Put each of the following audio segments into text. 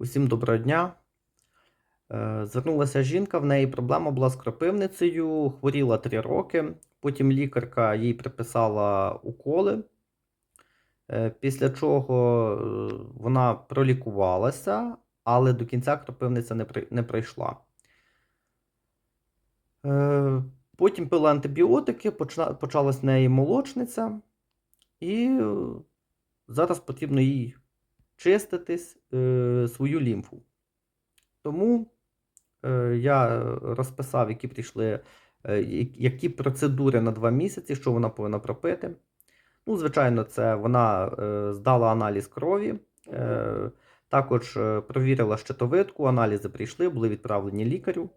Усім доброго дня. Е, Звернулася жінка, в неї проблема була з кропивницею, хворіла 3 роки. Потім лікарка їй приписала уколи. Е, Після чого е, вона пролікувалася, але до кінця кропивниця не, пройшла. Потім пила антибіотики, почалась в неї молочниця, і зараз потрібно їй чиститись е, свою лімфу. Тому е, я розписав, які прийшли, е, які процедури на два місяці, що вона повинна пропити. Ну, звичайно, це вона здала аналіз крові, також провірила щитовидку, аналізи прийшли, були відправлені лікарю.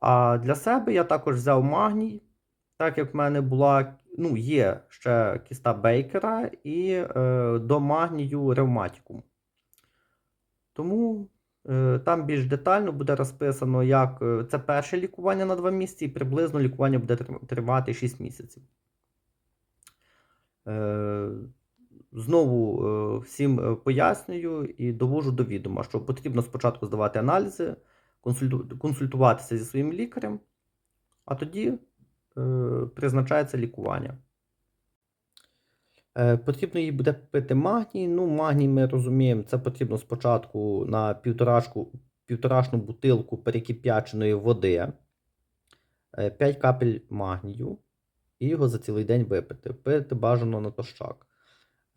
А для себе я також взяв магній, так як в мене була, ну, є ще кіста Бейкера і е, до магнію ревматикум. Тому е, там більш детально буде розписано, як е, це перше лікування на 2 місяці, і приблизно лікування буде тривати 6 місяців. Е, знову е, всім е, пояснюю і довожу до відома, що потрібно спочатку здавати аналізи, консультуватися зі своїм лікарем, а тоді призначається лікування. Е, Потрібно їй буде пити магній. Ну, магній ми розуміємо, це потрібно спочатку на півторашку, півторашну бутилку перекип'яченої води, 5 капель магнію, і його за цілий день випити. Пити бажано натощак.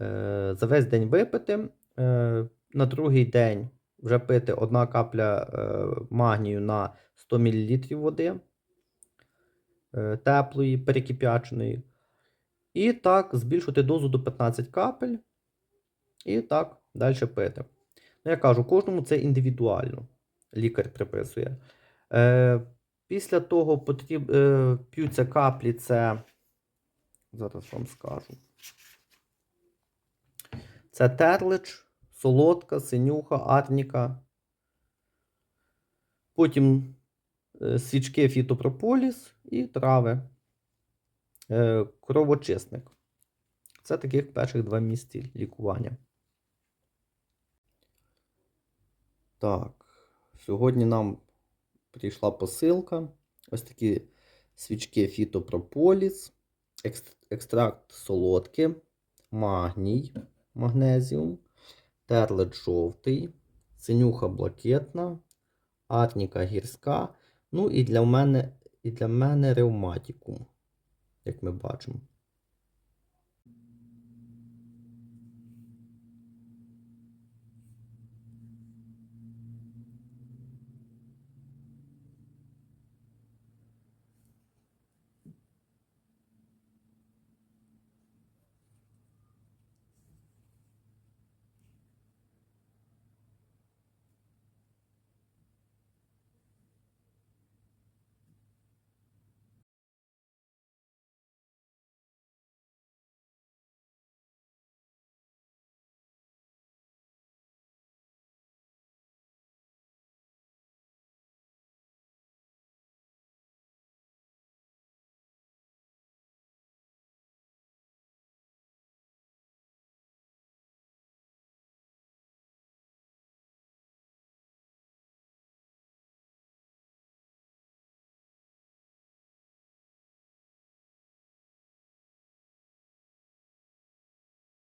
Е, За весь день випити. е, На другий день вже пити 1 капля е, магнію на 100 мл води е, теплої, перекип'яченої. І так збільшувати дозу до 15 капель. І так далі пити. Ну, я кажу, кожному це індивідуально. Лікар приписує. Е, після того потріб, е, п'ються каплі, це. Зараз вам скажу. Це терлич, солодка, синюха, арніка. Потім е, свічки фітопрополіс і трави. Е, кровочисник. Це таких перших два місяці лікування. Так, сьогодні нам прийшла посилка. Ось такі свічки фітопрополіс, екстракт солодки, магній, магнезіум, терлет жовтий, синюха блакитна, арніка гірська. Ну і для мене, і для мене ревматикум, як ми бачимо.